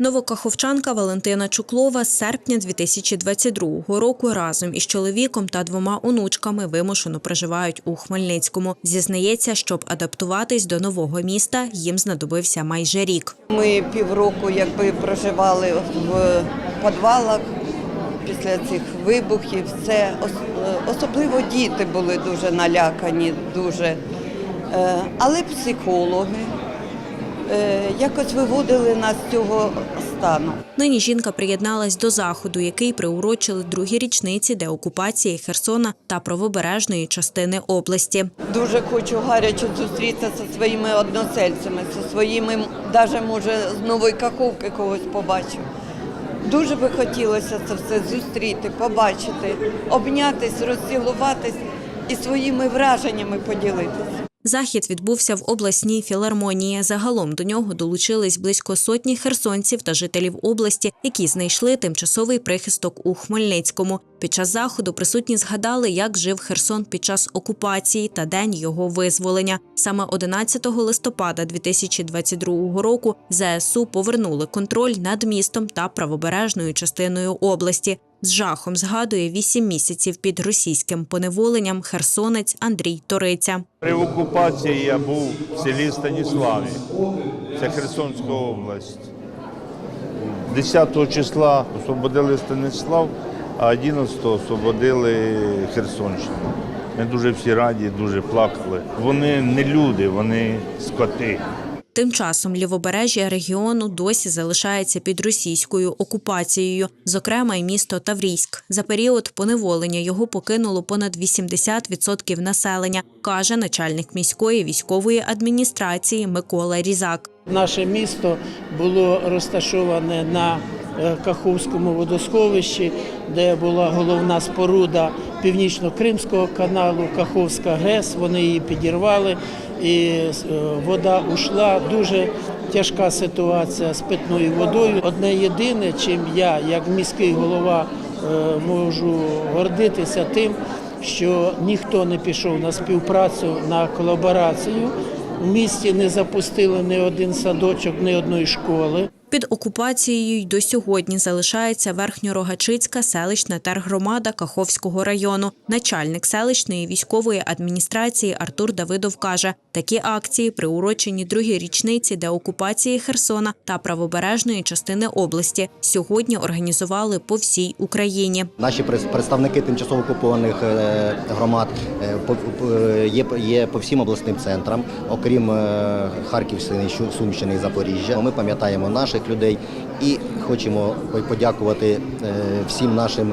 Новокаховчанка Валентина Чуклова з серпня 2022 року разом із чоловіком та двома онучками вимушено проживають у Хмельницькому. Зізнається, щоб адаптуватись до нового міста, їм знадобився майже рік. Ми півроку якби проживали в підвалах після цих вибухів. Це ос- особливо діти були дуже налякані, дуже. Е, Але психологи якось виводили нас з цього стану. Нині жінка приєдналась до заходу, який приурочили другій річниці деокупації Херсона та правобережної частини області. Дуже хочу гаряче зустрітися зі своїми односельцями, зі своїми, навіть може з нової каховки когось побачу. Дуже би хотілося це все зустріти, побачити, обнятись, розцілуватись і своїми враженнями поділитися. Захід відбувся в обласній філармонії. Загалом до нього долучились близько сотні херсонців та жителів області, які знайшли тимчасовий прихисток у Хмельницькому. Під час заходу присутні згадали, як жив Херсон під час окупації та день його визволення. Саме 11 листопада 2022 року ЗСУ повернули контроль над містом та правобережною частиною області. З жахом згадує вісім місяців під російським поневоленням херсонець Андрій Ториця. При окупації я був в селі Станіславі, це Херсонська область. 10 числа освободили Станіслав, а 11 освободили Херсонщину. Ми дуже всі раді, дуже плакали. Вони не люди, вони скоти. Тим часом лівобережжя регіону досі залишається під російською окупацією, зокрема й місто Таврійськ. За період поневолення його покинуло понад 80% населення, каже начальник міської військової адміністрації Микола Різак. Наше місто було розташоване на е, Каховському водосховищі, де була головна споруда північно-кримського каналу, Каховська ГЕС. Вони її підірвали, і е, вода ушла. Дуже тяжка ситуація з питною водою. Одне єдине, чим я, як міський голова, е, можу гордитися тим, що ніхто не пішов на співпрацю на колаборацію. В місті не запустили ні один садочок, ні одної школи. Під окупацією й до сьогодні залишається Верхньорогачицька селищна тергромада Каховського району. Начальник селищної військової адміністрації Артур Давидов каже, такі акції приурочені другій річниці деокупації Херсона та правобережної частини області. Сьогодні організували по всій Україні. Наші представники тимчасово окупованих е, громад е, є, по всім обласним центрам, окрім е, Харківщини, Сумщини і Запоріжжя. Ми пам'ятаємо наших людей. І хочемо подякувати е, всім нашим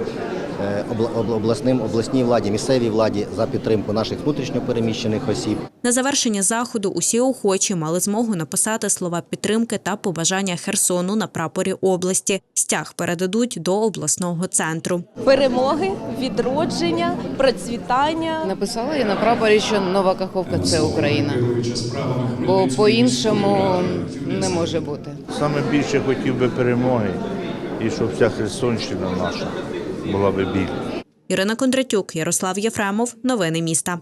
обласним обласній владі, місцевій владі за підтримку наших внутрішньопереміщених осіб. На завершення заходу усі охочі мали змогу написати слова підтримки та побажання Херсону на прапорі області. Стяг передадуть до обласного центру. перемоги, відродження, процвітання. Написала я на прапорі, що нова Каховка це Україна. Бо по-іншому не може бути. Саме більше хотів би перемоги і щоб вся Херсонщина наша була би біль. Ірина Кондратюк, Ярослав Єфремов. Новини міста.